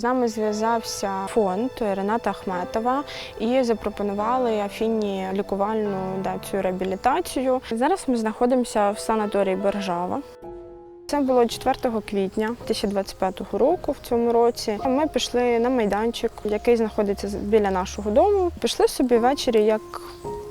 З нами зв'язався фонд Рената Ахметова і запропонували Афіні лікувальну да, цю реабілітацію. Зараз ми знаходимося в санаторії Боржава. Це було 4 квітня 2025 року в цьому році. Ми пішли на майданчик, який знаходиться біля нашого дому. Пішли собі ввечері, як,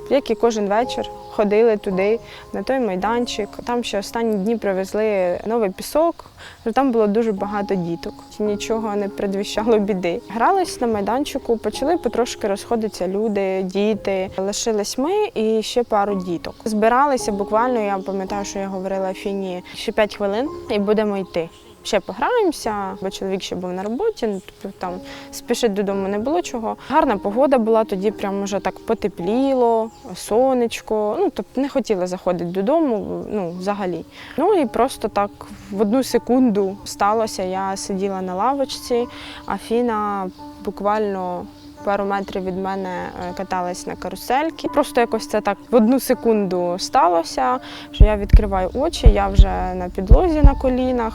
як і кожен вечір. Ходили туди, на той майданчик. Там ще останні дні привезли новий пісок. Там було дуже багато діток. Нічого не предвіщало біди. Грались на майданчику, почали потрошки розходитися люди, діти. Лишились ми і ще пару діток. Збиралися буквально. Я пам'ятаю, що я говорила Фіні ще 5 хвилин, і будемо йти. Ще пограємося, бо чоловік ще був на роботі, ну, тобто там спішити додому не було чого. Гарна погода була, тоді прям вже так потепліло, сонечко. Ну, тобто не хотіла заходити додому, ну, взагалі. Ну і просто так в одну секунду сталося. Я сиділа на лавочці, а Фіна буквально. Пару метрів від мене е, каталась на карусельки. Просто якось це так в одну секунду сталося, що я відкриваю очі, я вже на підлозі на колінах.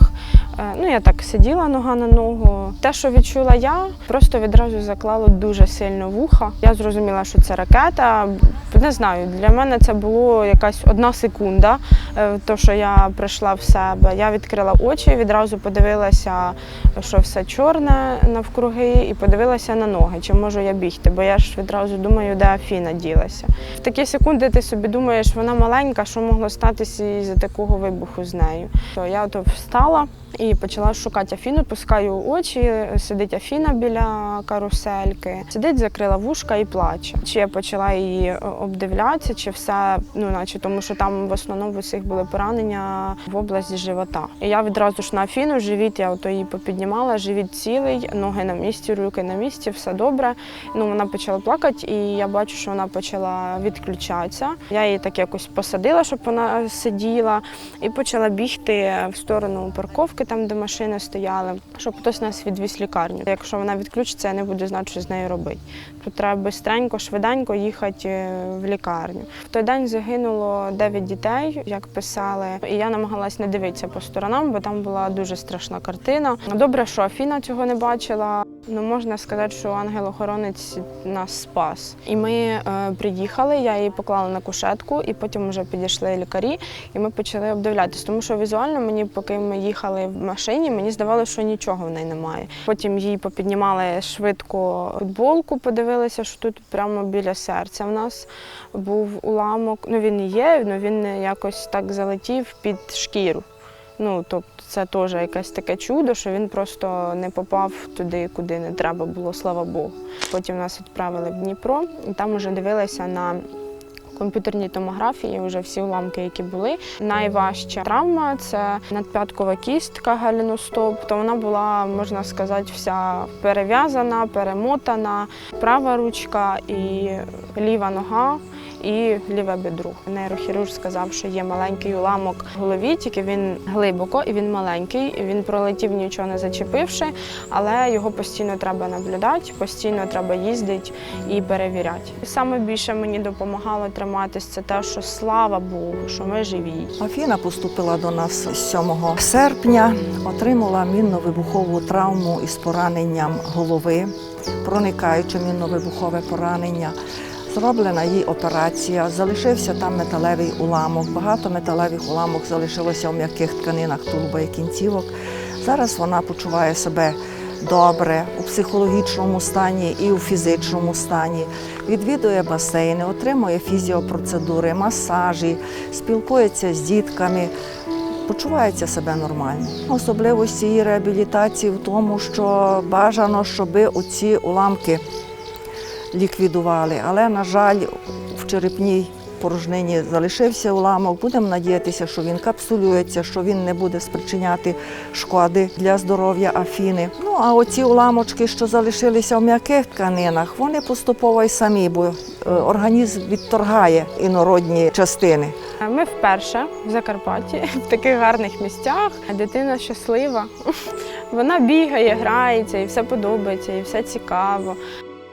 Е, Ну, я так сиділа нога на ногу. Те, що відчула я, просто відразу заклало дуже сильно вуха. Я зрозуміла, що це ракета. Не знаю, для мене це було якась одна секунда, е, то що я прийшла в себе. Я відкрила очі, відразу подивилася, що все чорне навкруги, і подивилася на ноги, чи можу я бігти, бо я ж відразу думаю, де Афіна ділася. В такі секунди ти собі думаєш, вона маленька, що могло статися із такого вибуху з нею. То я то встала і почала шукати Афіну, пускаю очі, сидить Афіна біля карусельки, сидить, закрила вушка і плаче. Чи я почала її обдивлятися, чи все, ну наче тому, що там в основному в усіх були поранення в області живота. І я відразу ж на Афіну, живіт, я ото її попіднімала, живіт цілий, ноги на місці, руки на місці, все добре. Ну вона почала плакати, і я бачу, що вона почала відключатися. Я її так якось посадила, щоб вона сиділа, і почала бігти в сторону парковки, там де машини стояли, щоб хтось нас відвіз лікарню. Якщо вона відключиться, я не буду знати, що з нею робити. Тут треба швидко, швиденько їхати е, в лікарню. В той день загинуло 9 дітей, як писали, і я намагалась не дивитися по сторонам, бо там була дуже страшна картина. Добре, що Афіна цього не бачила. Ну можна сказати, що ангел-охоронець нас спас. І ми е, приїхали, я її поклала на кушетку, і потім вже підійшли лікарі, і ми почали обдивлятися. Тому що візуально мені, поки ми їхали в машині, мені здавалося, що нічого в неї немає. Потім їй попіднімали швидко футболку, подивилися, що тут прямо біля серця в нас був уламок. Ну він є, але він якось так залетів під шкіру. Ну, тобто це теж якесь таке чудо, що він просто не попав туди, куди не треба було, слава Богу. Потім нас відправили в Дніпро, і там вже дивилися на комп'ютерній томографії вже всі уламки, які були. Найважча травма це надп'яткова кістка галіностоп. То вона була, можна сказати, вся перев'язана, перемотана, права ручка і ліва нога. І ліве бедро. Нейрохірург сказав, що є маленький уламок в голові, тільки він глибоко і він маленький. Він пролетів нічого не зачепивши, але його постійно треба наблюдати, постійно треба їздити і перевіряти. Саме більше мені допомагало триматись це те, що слава Богу, що ми живі. Афіна поступила до нас 7 серпня, отримала мінно-вибухову травму із пораненням голови, проникаюче мінно-вибухове поранення. Зроблена їй операція, залишився там металевий уламок. Багато металевих уламок залишилося в м'яких тканинах тулуба і кінцівок. Зараз вона почуває себе добре у психологічному стані і у фізичному стані. Відвідує басейни, отримує фізіопроцедури, масажі, спілкується з дітками. Почувається себе нормально. Особливості її реабілітації в тому, що бажано, щоб оці уламки ліквідували. Але, на жаль, в черепній порожнині залишився уламок. Будемо надіятися, що він капсулюється, що він не буде спричиняти шкоди для здоров'я Афіни. Ну а оці уламочки, що залишилися в м'яких тканинах, вони поступово й самі, бо е, організм відторгає інородні частини. Ми вперше в Закарпатті в таких гарних місцях. Дитина щаслива. Вона бігає, грається, і все подобається, і все цікаво.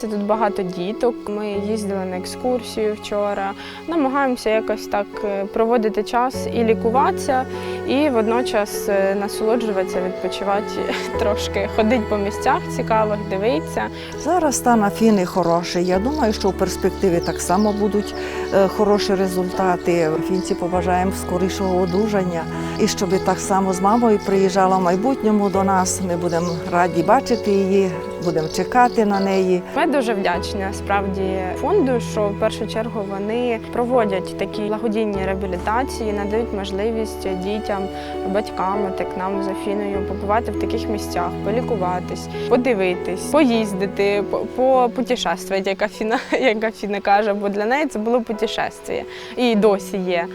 Це Тут багато діток. Ми їздили на екскурсію вчора. Намагаємося якось так е, проводити час і лікуватися, і водночас е, насолоджуватися, відпочивати трошки, ходити по місцях цікавих, дивитися. Зараз стан Афіни хороший. Я думаю, що в перспективі так само будуть е, хороші результати. Афінці побажаємо скорішого одужання. І щоб так само з мамою приїжджала в майбутньому до нас. Ми будемо раді бачити її, будемо чекати на неї. Ми дуже вдячні справді фонду, що в першу чергу вони проводять такі благодійні реабілітації, надають можливість дітям, батькам, так нам з Афіною побувати в таких місцях, полікуватись, подивитись, поїздити, по- попутешествувати, як Афіна, як Афіна каже, бо для неї це було путешествие. І досі є.